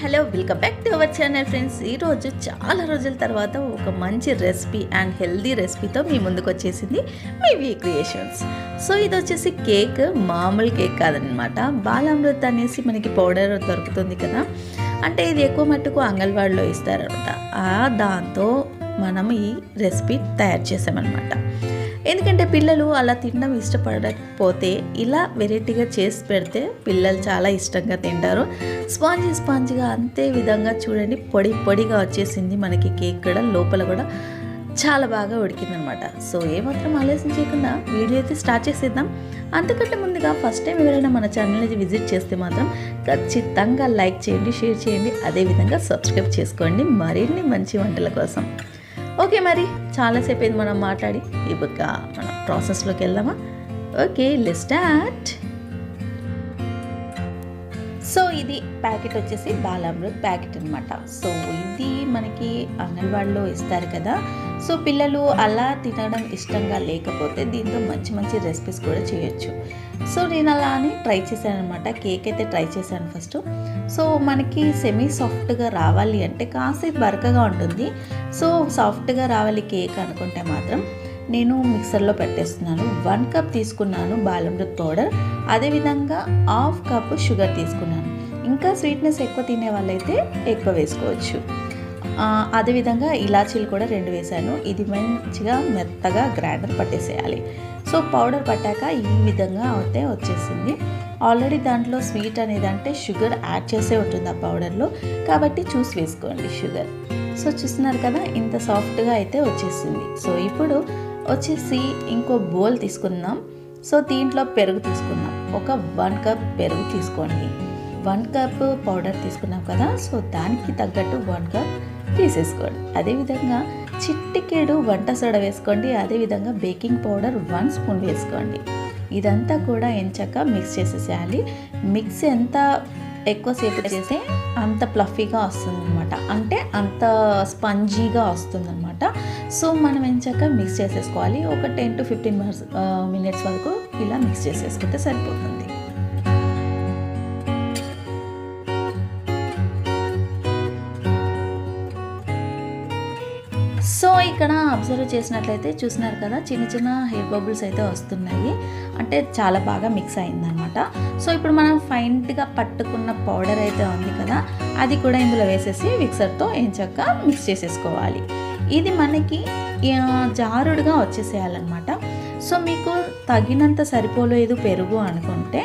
Hello welcome back to our channel friends ఈరోజు చాలా రోజుల తర్వాత ఒక మంచి రెసిపీ అండ్ హెల్దీ రెసిపీతో మీ ముందుకు వచ్చేసింది మీ వీ క్రియేషన్స్ సో ఇది వచ్చేసి కేక్ మామూలు కేక్ కాదనమాట బాలామృత్ అనేసి మనకి పౌడర్ దొరుకుతుంది కదా. అంటే ఇది ఎక్కువ మట్టుకు అంగన్వాడిలో ఇస్తారనమాట దాంతో మనం ఈ రెసిపీ తయారు చేసామన్నమాట. ఎందుకంటే పిల్లలు అలా తినడం ఇష్టపడకపోతే ఇలా వెరైటీగా చేసి పెడితే పిల్లలు చాలా ఇష్టంగా తింటారు. స్పాంజీ స్పాంజీగా అంతే విధంగా చూడండి పొడి పొడిగా వచ్చేసింది మనకి కేక్ కూడా లోపల కూడా చాలా బాగా ఉడికిందనమాట. సో ఏమాత్రం ఆలస్యం చేయకుండా వీడియో అయితే స్టార్ట్ చేసేద్దాం. అంతకంటే ముందుగా ఫస్ట్ టైం ఎవరైనా మన ఛానల్ని విజిట్ చేస్తే మాత్రం ఖచ్చితంగా లైక్ చేయండి షేర్ చేయండి అదేవిధంగా సబ్స్క్రైబ్ చేసుకోండి. మరిన్ని మంచి వంటల కోసం. ఓకే మరి చాలాసేపు అయింది మనం మాట్లాడి ఇప్పుడు మనం ప్రాసెస్లోకి వెళ్దామా? ఓకే లెస్ స్టార్ట్ సో ఇది ప్యాకెట్ వచ్చేసి బాలామృత్ ప్యాకెట్ అనమాట సో ఇది మనకి అంగన్వాడిలో ఇస్తారు కదా. సో పిల్లలు అలా తినడం ఇష్టంగా లేకపోతే దీంతో మంచి మంచి రెసిపీస్ కూడా చేయొచ్చు. సో నేను అలా అని ట్రై చేశాను అనమాట కేక్ అయితే ట్రై చేశాను ఫస్ట్. సో మనకి సెమీ సాఫ్ట్గా రావాలి అంటే కాసేపు బరకగా ఉంటుంది. సో సాఫ్ట్గా రావాలి కేక్ అనుకుంటే మాత్రం నేను మిక్సర్లో పెట్టేస్తున్నాను. వన్ కప్ తీసుకున్నాను బాలమృత్ పౌడర్ అదేవిధంగా హాఫ్ కప్ షుగర్ తీసుకున్నాను. ఇంకా స్వీట్నెస్ ఎక్కువ తినే వాళ్ళైతే ఎక్కువ వేసుకోవచ్చు. అదేవిధంగా ఇలాచీలు కూడా రెండు వేసాను ఇది మంచిగా మెత్తగా గ్రైండర్ పట్టేసేయాలి. సో పౌడర్ పట్టాక ఈ విధంగా అయితే వచ్చేసింది. ఆల్రెడీ దాంట్లో స్వీట్ అనేది అంటే షుగర్ యాడ్ చేసే ఉంటుంది ఆ పౌడర్లో. కాబట్టి చూసి వేసుకోండి షుగర్. సో చూస్తున్నారు కదా ఇంత సాఫ్ట్గా అయితే వచ్చేసింది. సో ఇప్పుడు వచ్చేసి ఇంకో బౌల్ తీసుకుందాం. సో దీంట్లో పెరుగు తీసుకుందాం. ఒక వన్ కప్ పెరుగు తీసుకోండి. వన్ కప్ పౌడర్ తీసుకున్నాం కదా సో దానికి తగ్గట్టు వన్ కప్ తీసేసుకోండి. అదేవిధంగా చిట్టికేడు వంట సోడ వేసుకోండి. అదేవిధంగా బేకింగ్ పౌడర్ వన్ స్పూన్ వేసుకోండి. ఇదంతా కూడా ఎంచక్క మిక్స్ చేసేసేయాలి. మిక్స్ ఎంత ఎక్కువసేపు చేస్తే అంత ప్లఫీగా వస్తుంది అనమాట అంటే అంత స్పంజీగా వస్తుంది అనమాట సో మనం ఎంచాక మిక్స్ చేసేసుకోవాలి. ఒక ten to fifteen minutes minutes వరకు ఇలా మిక్స్ చేసేసుకుంటే సరిపోతుంది. సో ఇక్కడ అబ్జర్వ్ చేసినట్లయితే చూసినారు కదా చిన్న చిన్న హెయిర్ బబుల్స్ అయితే వస్తున్నాయి. అంటే చాలా బాగా మిక్స్ అయిందనమాట సో ఇప్పుడు మనం ఫైన్గా పట్టుకున్న పౌడర్ అయితే ఉంది కదా అది కూడా ఇందులో వేసేసి మిక్సర్తో ఎంచక్క మిక్స్ చేసేసుకోవాలి. ఇది మనకి జారుడుగా వచ్చేసేయాలన్నమాట. సో మీకు తగినంత సరిపోలేదు పెరుగు అనుకుంటే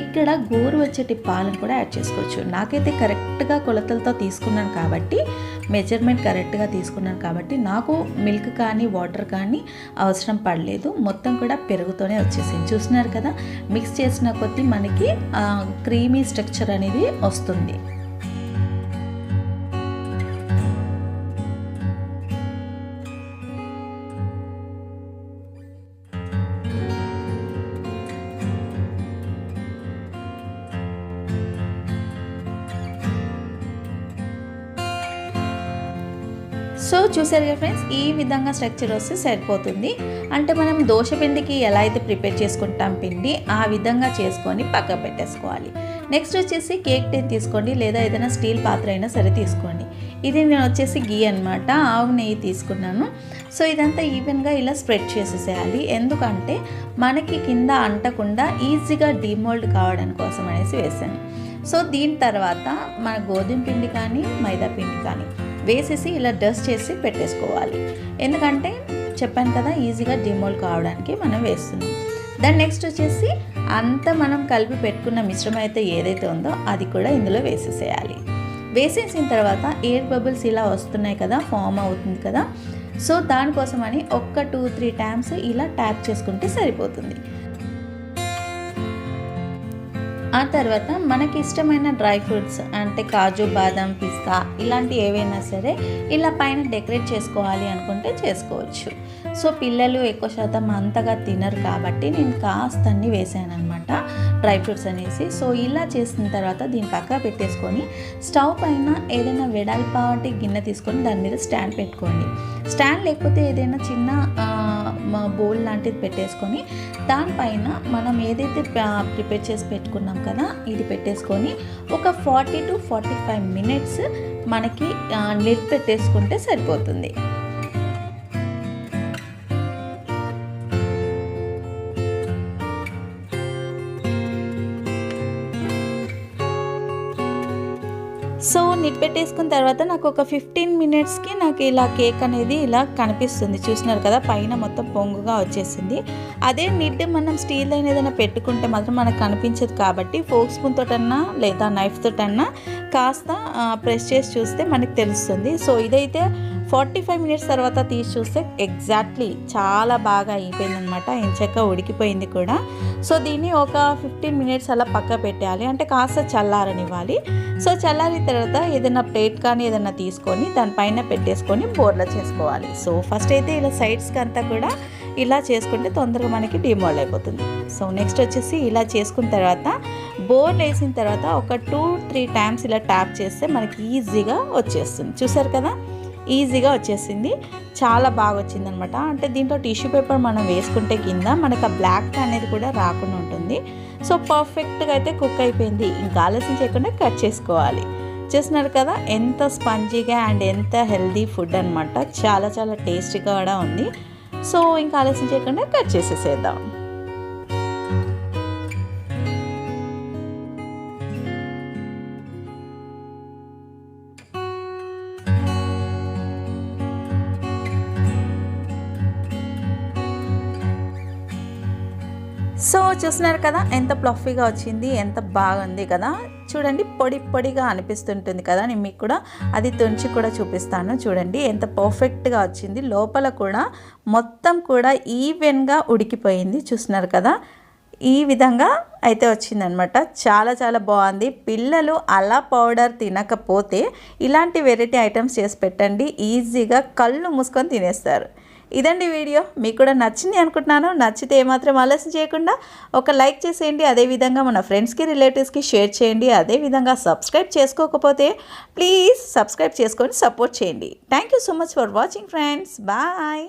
ఇక్కడ గోరు వచ్చేటి పాలను కూడా యాడ్ చేసుకోవచ్చు. నాకైతే కరెక్ట్గా కొలతలతో తీసుకున్నాను కాబట్టి మెజర్మెంట్ కరెక్ట్గా తీసుకున్నాను కాబట్టి నాకు మిల్క్ కానీ వాటర్ కానీ అవసరం పడలేదు. మొత్తం కూడా పెరుగుతోనే వచ్చేసింది. చూస్తున్నారు కదా మిక్స్ చేసిన కొద్దీ మనకి క్రీమీ స్ట్రక్చర్ అనేది వస్తుంది. సో చూసారుగా ఫ్రెండ్స్ ఈ విధంగా స్ట్రక్చర్ వస్తే సరిపోతుంది. అంటే మనం దోశ పిండికి ఎలా అయితే ప్రిపేర్ చేసుకుంటాం పిండి ఆ విధంగా చేసుకొని పక్క పెట్టేసుకోవాలి. నెక్స్ట్ వచ్చేసి కేక్ టిన్ తీసుకోండి లేదా ఏదైనా స్టీల్ పాత్ర అయినా సరే తీసుకోండి. ఇది నేను వచ్చేసి గీ అనమాట ఆవు నెయ్యి తీసుకున్నాను. సో ఇదంతా ఈవెన్గా ఇలా స్ప్రెడ్ చేసేసేయాలి. ఎందుకంటే మనకి కింద అంటకుండా ఈజీగా డిమోల్డ్ కావడం కోసం అనేసి వేసాను సో దీని తర్వాత మన గోధుమ పిండి కానీ మైదా పిండి కానీ వేసేసి ఇలా డస్ట్ చేసి పెట్టేసుకోవాలి. ఎందుకంటే చెప్పాను కదా ఈజీగా డిమోల్డ్ కావడానికి మనం వేస్తున్నాం. దాని నెక్స్ట్ వచ్చేసి అంతా మనం కలిపి పెట్టుకున్న మిశ్రమం అయితే ఏదైతే ఉందో అది కూడా ఇందులో వేసేసేయాలి. వేసేసిన తర్వాత ఎయిర్ బబుల్స్ ఇలా వస్తున్నాయి కదా ఫామ్ అవుతుంది కదా. సో దానికోసమని ఒక్క టూ త్రీ టైమ్స్ ఇలా ట్యాప్ చేసుకుంటే సరిపోతుంది. ఆ తర్వాత మనకి ఇష్టమైన డ్రై ఫ్రూట్స్ అంటే కాజు బాదం పిస్తా ఇలాంటి ఏవైనా సరే ఇలా పైన డెకరేట్ చేసుకోవాలి అనుకుంటే చేసుకోవచ్చు. సో పిల్లలు ఎక్కువ శాతం అంతగా తినరు కాబట్టి నేను కాస్త అన్ని వేసాను అనమాట డ్రై ఫ్రూట్స్ అనేసి. సో ఇలా చేసిన తర్వాత దీన్ని పక్క పెట్టేసుకొని స్టవ్ పైన ఏదైనా వెడల్పాటి గిన్నె తీసుకొని దాని మీద స్టాండ్ పెట్టుకోండి. స్టాండ్ లేకపోతే ఏదైనా చిన్న బౌల్ లాంటిది పెట్టేసుకొని దానిపైన మనం ఏదైతే ప్రిపేర్ చేసి పెట్టుకున్నాం కదా ఇది పెట్టేసుకొని ఒక forty to forty five minutes మనకి లిడ్ పెట్టేసుకుంటే సరిపోతుంది. సో పెట్టేసుకున్న తర్వాత నాకు ఒక ఫిఫ్టీన్ మినిట్స్కి నాకు ఇలా కేక్ అనేది ఇలా కనిపిస్తుంది. చూసినారు కదా పైన మొత్తం పొంగుగా వచ్చేసింది. అదే నిడ్ మనం స్టీల్ అయిన ఏదైనా పెట్టుకుంటే మాత్రం మనకు కనిపించదు కాబట్టి ఫోక్ స్పూన్ తోటన్నా లేదా నైఫ్ తోటన్నా కాస్త ప్రెస్ చేసి చూస్తే మనకు తెలుస్తుంది. సో ఇదైతే ఫార్టీ ఫైవ్ మినిట్స్ తర్వాత తీసి చూస్తే ఎగ్జాక్ట్లీ చాలా బాగా అయిపోయింది అనమాట ఎంచక్క ఉడికిపోయింది కూడా. సో దీన్ని ఒక ఫిఫ్టీన్ మినిట్స్ అలా పక్క పెట్టాలి అంటే కాస్త చల్లారనివ్వాలి. సో చల్లారిన తర్వాత ఏదైనా ప్లేట్ కానీ ఏదైనా తీసుకొని దానిపైన పెట్టేసుకొని బోర్లో చేసుకోవాలి. సో ఫస్ట్ అయితే ఇలా సైడ్స్కి అంతా కూడా ఇలా చేసుకుంటే తొందరగా మనకి డిమోల్డ్ అయిపోతుంది. సో నెక్స్ట్ వచ్చేసి ఇలా చేసుకున్న తర్వాత బోర్లు వేసిన తర్వాత ఒక టూ త్రీ టైమ్స్ ఇలా ట్యాప్ చేస్తే మనకి ఈజీగా వచ్చేస్తుంది. చూసారు కదా? ఈజీగా వచ్చేసింది. చాలా బాగా వచ్చింది అనమాట అంటే దీంట్లో టిష్యూ పేపర్ మనం వేసుకుంటే కింద మనకు ఆ బ్లాక్ అనేది కూడా రాకుండా ఉంటుంది. సో పర్ఫెక్ట్గా అయితే కుక్ అయిపోయింది. ఇంకా ఆలస్యం చేయకుండా కట్ చేసుకోవాలి. చూస్తున్నారు కదా ఎంత స్పంజీగా అండ్ ఎంత హెల్దీ ఫుడ్ అనమాట చాలా చాలా టేస్టీగా కూడా ఉంది. సో ఇంకా ఆలోచించకుండా చేయకుండా కట్ చేసేసేద్దాం. సో చూస్తున్నారు కదా ఎంత ప్లఫీగా వచ్చింది ఎంత బాగుంది కదా. చూడండి పొడి పొడిగా అనిపిస్తుంటుంది కదా నేను మీకు కూడా అది తుంచి కూడా చూపిస్తాను. చూడండి ఎంత పర్ఫెక్ట్గా వచ్చింది. లోపల కూడా మొత్తం కూడా ఈవెన్గా ఉడికిపోయింది. చూస్తున్నారు కదా ఈ విధంగా అయితే వచ్చిందనమాట. చాలా చాలా బాగుంది. పిల్లలు అలా పౌడర్ తినకపోతే ఇలాంటి వెరైటీ ఐటమ్స్ చేసి పెట్టండి. ఈజీగా కళ్ళు మూసుకొని తినేస్తారు. ఇదండి వీడియో. మీకు కూడా నచ్చింది అనుకుంటున్నాను. నచ్చితే ఏమాత్రం ఆలస్యం చేయకుండా ఒక లైక్ చేసేయండి. అదేవిధంగా మన ఫ్రెండ్స్కి రిలేటివ్స్కి షేర్ చేయండి. అదేవిధంగా సబ్స్క్రైబ్ చేసుకోకపోతే ప్లీజ్ సబ్స్క్రైబ్ చేసుకొని సపోర్ట్ చేయండి. Thank you so much for watching friends bye